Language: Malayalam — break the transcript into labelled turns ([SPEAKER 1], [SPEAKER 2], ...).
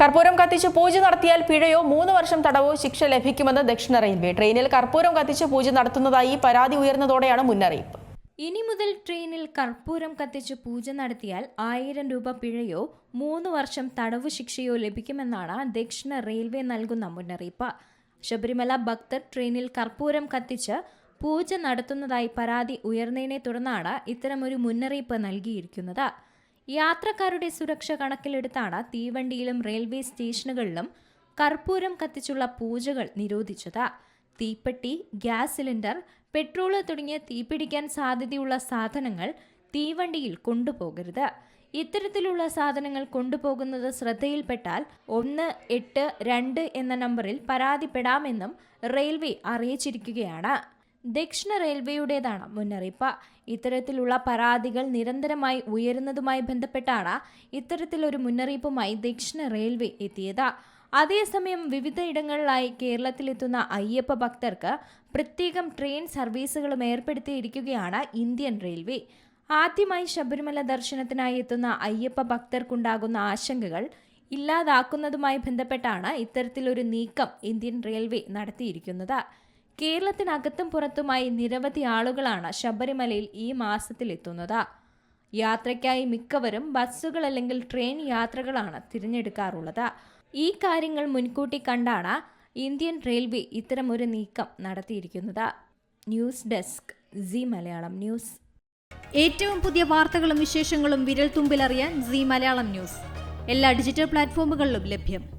[SPEAKER 1] കർപ്പൂരം കത്തിച്ച് പൂജ നടത്തിയാൽ പിഴയോ? മൂന്ന് വർഷം തടവോ ശിക്ഷ ലഭിക്കുമെന്ന് ദക്ഷിണ റെയിൽവേ. ട്രെയിനിൽ കർപ്പൂരം കത്തിച്ച് പൂജ നടത്തുന്നതായി പരാതി ഉയർന്നതോടെയാണ് മുന്നറിയിപ്പ്.
[SPEAKER 2] ഇനി മുതൽ ട്രെയിനിൽ കർപ്പൂരം കത്തിച്ച് പൂജ നടത്തിയാൽ ആയിരം രൂപ പിഴയോ മൂന്ന് വർഷം തടവ് ശിക്ഷയോ ലഭിക്കുമെന്നാണ് ദക്ഷിണ റെയിൽവേ നൽകുന്ന മുന്നറിയിപ്പ്. ശബരിമല ഭക്തർ ട്രെയിനിൽ കർപ്പൂരം കത്തിച്ച് പൂജ നടത്തുന്നതായി പരാതി ഉയർന്നതിനെ തുടർന്നാണ് ഇത്തരമൊരു മുന്നറിയിപ്പ് നൽകിയിരിക്കുന്നത്. യാത്രക്കാരുടെ സുരക്ഷ കണക്കിലെടുത്താണ് തീവണ്ടിയിലും റെയിൽവേ സ്റ്റേഷനുകളിലും കർപ്പൂരം കത്തിച്ചുള്ള പൂജകൾ നിരോധിച്ചത്. തീപ്പെട്ടി ഗ്യാസ് സിലിണ്ടർ പെട്രോൾ തുടങ്ങിയ തീപിടിക്കാൻ സാധ്യതയുള്ള സാധനങ്ങൾ തീവണ്ടിയിൽ കൊണ്ടുപോകരുത്. ഇത്തരത്തിലുള്ള സാധനങ്ങൾ കൊണ്ടുപോകുന്നത് ശ്രദ്ധയിൽപ്പെട്ടാൽ ഒന്ന് എട്ട് രണ്ട് എന്ന നമ്പറിൽ പരാതിപ്പെടാമെന്നും റെയിൽവേ അറിയിച്ചിരിക്കുകയാണ്. ദക്ഷിണ റെയിൽവേയുടേതാണ് മുന്നറിയിപ്പ്. ഇത്തരത്തിലുള്ള പരാതികൾ നിരന്തരമായി ഉയരുന്നതുമായി ബന്ധപ്പെട്ടാണ് ഇത്തരത്തിലൊരു മുന്നറിയിപ്പുമായി ദക്ഷിണ റെയിൽവേ എത്തിയത്. അതേസമയം വിവിധ ഇടങ്ങളിലായി കേരളത്തിലെത്തുന്ന അയ്യപ്പ ഭക്തർക്ക് പ്രത്യേകം ട്രെയിൻ സർവീസുകളും ഏർപ്പെടുത്തിയിരിക്കുകയാണ് ഇന്ത്യൻ റെയിൽവേ. ആദ്യമായി ശബരിമല ദർശനത്തിനായി എത്തുന്ന അയ്യപ്പ ഭക്തർക്കുണ്ടാകുന്ന ആശങ്കകൾ ഇല്ലാതാക്കുന്നതുമായി ബന്ധപ്പെട്ടാണ് ഇത്തരത്തിലൊരു നീക്കം ഇന്ത്യൻ റെയിൽവേ നടത്തിയിരിക്കുന്നത്. കേരളത്തിനകത്തും പുറത്തുമായി നിരവധി ആളുകളാണ് ശബരിമലയിൽ ഈ മാസത്തിലെത്തുന്നത്. യാത്രയ്ക്കായി മിക്കവരും ബസ്സുകൾ അല്ലെങ്കിൽ ട്രെയിൻ യാത്രകളാണ് തിരഞ്ഞെടുക്കാറുള്ളത്. ഈ കാര്യങ്ങൾ മുൻകൂട്ടി കണ്ടാണ് ഇന്ത്യൻ റെയിൽവേ ഇത്തരമൊരു നീക്കം നടത്തിയിരിക്കുന്നത്. News desk C Malayalam news.
[SPEAKER 3] ഏറ്റവും പുതിയ വാർത്തകളും വിശേഷങ്ങളും വിരൽ തുമ്പിലറിയാൻ സി മലയാളം ന്യൂസ്. എല്ലാ ഡിജിറ്റൽ പ്ലാറ്റ്ഫോമുകളിലും ലഭ്യം.